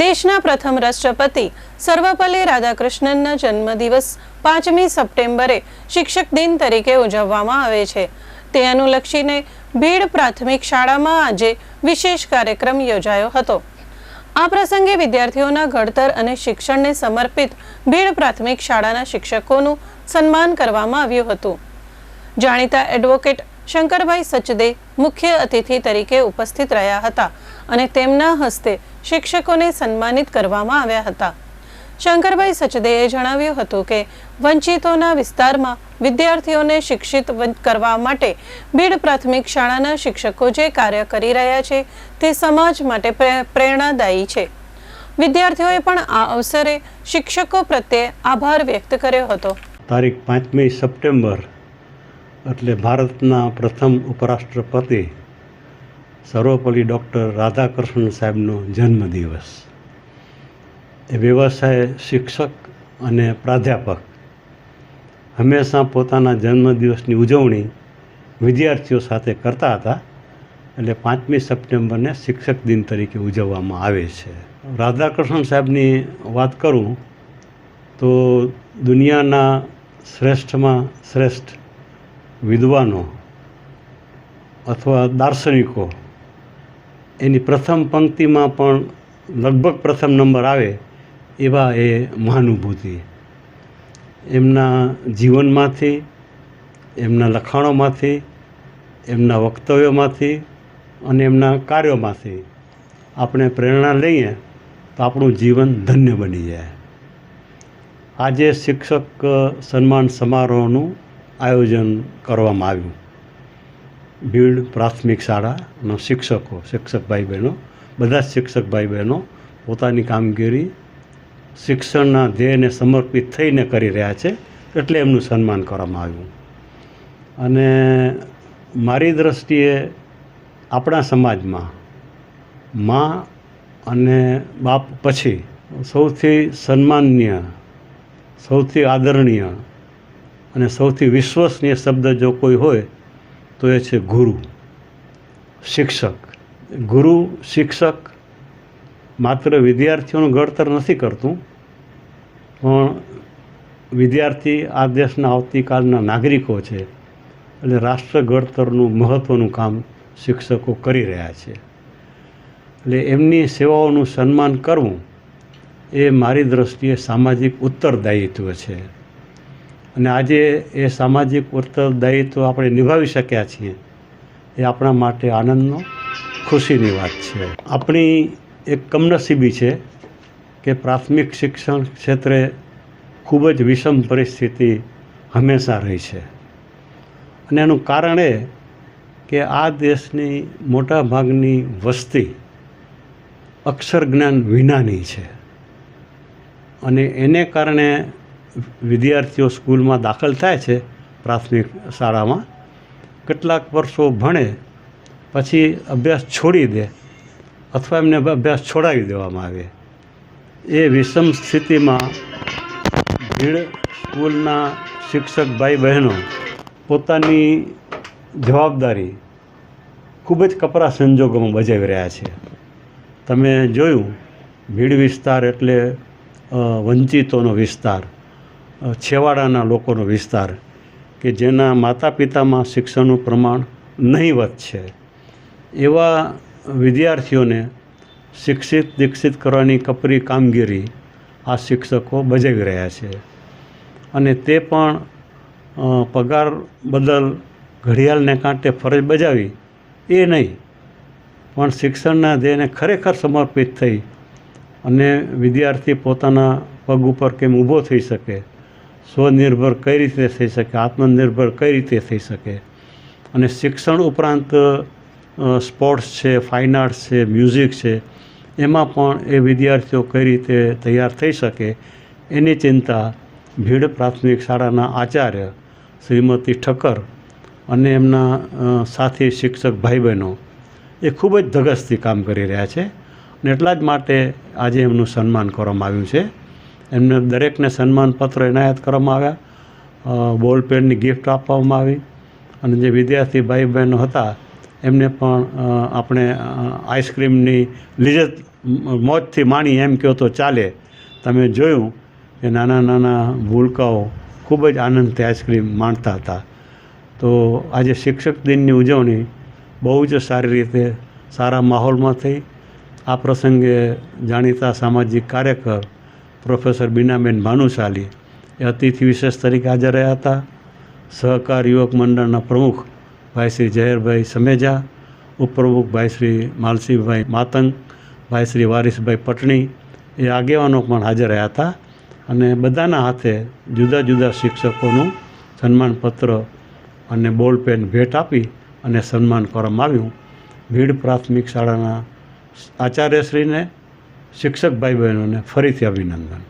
દેશના પ્રથમ રાષ્ટ્રપતિ સર્વપલ્લી રાધાકૃષ્ણનના જન્મદિવસ પાંચમી સપ્ટેમ્બરે શિક્ષક દિન તરીકે ઉજવવામાં આવે છે. તે અનુલક્ષીને ભીડ પ્રાથમિક શાળામાં આજે વિશેષ કાર્યક્રમ યોજાયો હતો. આ પ્રસંગે વિદ્યાર્થીઓના ઘડતર અને શિક્ષણને સમર્પિત ભીડ પ્રાથમિક શાળાના શિક્ષકોનું સન્માન કરવામાં આવ્યું હતું. જાણીતા એડવોકેટ શંકરભાઈ સચદે મુખ્ય અતિથિ તરીકે ઉપસ્થિત રહ્યા હતા અને તેમના હસ્તે શિક્ષકોને સન્માનિત કરવામાં આવ્યા હતા. શંકરભાઈ સચદેએ જણાવ્યું હતું કે, વંચિતોના વિસ્તારમાં વિદ્યાર્થીઓને શિક્ષિત કરવા માટે બીડ પ્રાથમિક શાળાના શિક્ષકો જે કાર્ય કરી રહ્યા છે, તે સમાજ માટે પ્રેરણાદાયી છે. વિદ્યાર્થીઓએ પણ આ અવસરે શિક્ષકો પ્રત્યે આભાર વ્યક્ત કર્યો હતો. તારીખ પાંચમી સપ્ટેમ્બર એટલે ભારતના પ્રથમ ઉપરાષ્ટ્રપતિ સર્વપલ્લી ડૉક્ટર રાધાકૃષ્ણ સાહેબનો જન્મદિવસ. એ વ્યવસાય શિક્ષક અને પ્રાધ્યાપક હંમેશા પોતાના જન્મદિવસની ઉજવણી વિદ્યાર્થીઓ સાથે કરતા હતા, એટલે પાંચમી સપ્ટેમ્બરને શિક્ષક દિન તરીકે ઉજવવામાં આવે છે. રાધાકૃષ્ણ સાહેબની વાત કરું તો દુનિયાના શ્રેષ્ઠમાં શ્રેષ્ઠ વિદ્વાનો અથવા દાર્શનિકો એની પ્રથમ પંક્તિમાં પણ લગભગ પ્રથમ નંબર આવે એવા એ મહાનુભૂતિ. એમના જીવનમાંથી, એમના લખાણોમાંથી, એમના વક્તવ્યોમાંથી અને એમના કાર્યોમાંથી આપણે પ્રેરણા લઈએ તો આપણું જીવન ધન્ય બની જાય. આજે શિક્ષક સન્માન સમારોહનું આયોજન કરવામાં આવ્યું. ભીડ પ્રાથમિક શાળાના શિક્ષકો, શિક્ષક ભાઈ બહેનો બધા જ શિક્ષક ભાઈ બહેનો પોતાની કામગીરી શિક્ષણના ધ્યેયને સમર્પિત થઈને કરી રહ્યા છે એટલે એમનું સન્માન કરવામાં આવ્યું. અને મારી દૃષ્ટિએ આપણા સમાજમાં મા અને બાપ પછી સૌથી સન્માનીય, સૌથી આદરણીય અને સૌથી વિશ્વસનીય શબ્દ જો કોઈ હોય તો એ છે ગુરુ, શિક્ષક. ગુરુ, શિક્ષક માત્ર વિદ્યાર્થીઓનું ઘડતર નથી કરતું, પણ વિદ્યાર્થી આ દેશના આવતીકાલના નાગરિકો છે. એટલે રાષ્ટ્ર ઘડતરનું મહત્ત્વનું કામ શિક્ષકો કરી રહ્યા છે. એટલે એમની સેવાઓનું સન્માન કરવું એ મારી દૃષ્ટિએ સામાજિક ઉત્તરદાયિત્વ છે. અને આજે એ સામાજિક ઉત્તરદાયિત્વ આપણે નિભાવી શક્યા છીએ, એ આપણા માટે આનંદનો, ખુશીની વાત છે. આપણી એક કમનસીબી છે કે પ્રાથમિક શિક્ષણ ક્ષેત્રે ખૂબ જ વિષમ પરિસ્થિતિ હંમેશા રહી છે. અને એનું કારણ એ કે આ દેશની મોટા ભાગની વસ્તી અક્ષર જ્ઞાન વિનાની છે. અને એને કારણે વિદ્યાર્થીઓ સ્કૂલમાં દાખલ થાય છે પ્રાથમિક શાળામાં, કેટલાક વર્ષો ભણે પછી અભ્યાસ છોડી દે અથવા એમને અભ્યાસ છોડાવી દેવામાં આવે. એ વિષમ સ્થિતિમાં ભીડ સ્કૂલના શિક્ષક ભાઈ બહેનો પોતાની જવાબદારી ખૂબ જ કપરા સંજોગોમાં બજાવી રહ્યા છે. તમે જોયું, ભીડ વિસ્તાર એટલે વંચિતોનો વિસ્તાર. છેવાડાના લોકોનો વિસ્તાર કે જેના માતા પિતામાં શિક્ષણનું પ્રમાણ નહીવત છે એવા વિદ્યાર્થીઓને શિક્ષિત દીક્ષિત કરવાની કપરી કામગીરી આ શિક્ષકો બજાવી રહ્યા છે. અને તે પણ પગાર બદલ ઘડિયાળને કાંટે ફરજ બજાવી, એ નહીં. પણ શિક્ષણના ધ્યેયને ખરેખર સમર્પિત થઈ અને વિદ્યાર્થી પોતાના પગ ઉપર કેમ ઊભો થઈ શકે સ્વનિર્ભર કઈ રીતે થઈ શકે, આત્મનિર્ભર કઈ રીતે થઈ શકે? અને શિક્ષણ ઉપરાંત સ્પોર્ટ્સ છે, ફાઇન આર્ટ્સ છે, મ્યુઝિક છે, એમાં પણ એ વિદ્યાર્થીઓ કઈ રીતે તૈયાર થઈ શકે, એની ચિંતા ભીડ પ્રાથમિક શાળાના આચાર્ય શ્રીમતી ઠક્કર અને એમના સાથી શિક્ષક ભાઈ બહેનો એ ખૂબ જ ધગસથી કામ કરી રહ્યા છે. અને એટલા જ માટે આજે એમનું સન્માન કરવામાં આવ્યું છે. એમને દરેકને સન્માનપત્ર એનાયત કરવામાં આવ્યા. બોલ પેનની ગિફ્ટ આપવામાં આવી. અને જે વિદ્યાર્થી ભાઈ બહેનો હતા, એમને પણ આપણે આઈસ્ક્રીમની લિજત મોજથી માણી એમ કહો તો ચાલે. તમે જોયું કે નાના નાના ભૂલકાઓ ખૂબ જ આનંદથી આઈસ્ક્રીમ માણતા હતા. તો આજે શિક્ષક દિનની ઉજવણી બહુ જ સારી રીતે સારા માહોલમાં થઈ. આ પ્રસંગે જાણીતા સામાજિક કાર્યકર પ્રોફેસર બીનાબેન ભાનુશાલી એ અતિથિ વિશેષ તરીકે હાજર રહ્યા હતા. સહકાર યુવક મંડળના પ્રમુખ ભાઈ શ્રી જહેરભાઈ સમેજા, ઉપપ્રમુખ ભાઈ શ્રી માલસીભાઈ માતંગ, ભાઈ શ્રી વારીસભાઈ પટણી એ આગેવાનો પણ હાજર રહ્યા હતા અને બધાના હાથે જુદા જુદા શિક્ષકોનું સન્માનપત્ર અને બોલપેન ભેટ આપી અને સન્માન કરવામાં આવ્યું. ભીડ પ્રાથમિક શાળાના આચાર્યશ્રીને શિક્ષક ભાઈ બહેનોને ફરીથી અભિનંદન.